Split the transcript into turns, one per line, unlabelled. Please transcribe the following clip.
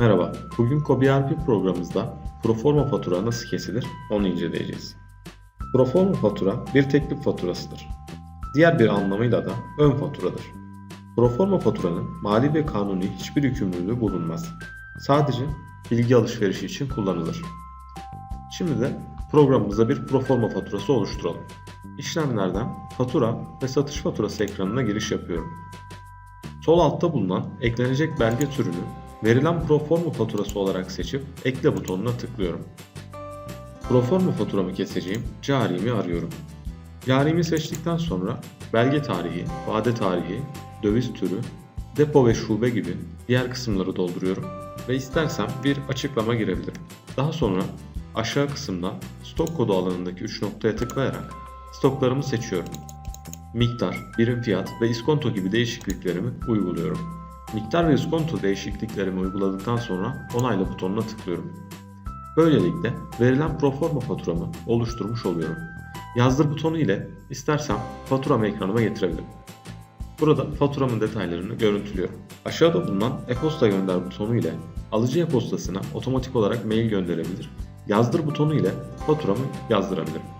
Merhaba, bugün KobiRP programımızda proforma fatura nasıl kesilir onu inceleyeceğiz. Proforma fatura bir teklif faturasıdır. Diğer bir anlamıyla da ön faturadır. Proforma faturanın mali ve kanuni hiçbir yükümlülüğü bulunmaz. Sadece bilgi alışverişi için kullanılır. Şimdi de programımıza bir proforma faturası oluşturalım. İşlemlerden fatura ve satış faturası ekranına giriş yapıyorum. Sol altta bulunan eklenecek belge türünü verilen proforma faturası olarak seçip ekle butonuna tıklıyorum. Proforma faturamı keseceğim carimi arıyorum. Carimi seçtikten sonra belge tarihi, vade tarihi, döviz türü, depo ve şube gibi diğer kısımları dolduruyorum ve istersem bir açıklama girebilirim. Daha sonra aşağı kısımda stok kodu alanındaki 3 noktaya tıklayarak stoklarımı seçiyorum. Miktar, birim fiyat ve iskonto gibi değişikliklerimi uyguluyorum. Miktar ve iskonto değişikliklerimi uyguladıktan sonra onayla butonuna tıklıyorum. Böylelikle verilen proforma faturamı oluşturmuş oluyorum. Yazdır butonu ile istersem faturamı ekranıma getirebilirim. Burada faturamın detaylarını görüntülüyorum. Aşağıda bulunan e-posta gönder butonu ile alıcı e-postasına otomatik olarak mail gönderebilir. Yazdır butonu ile faturamı yazdırabilirim.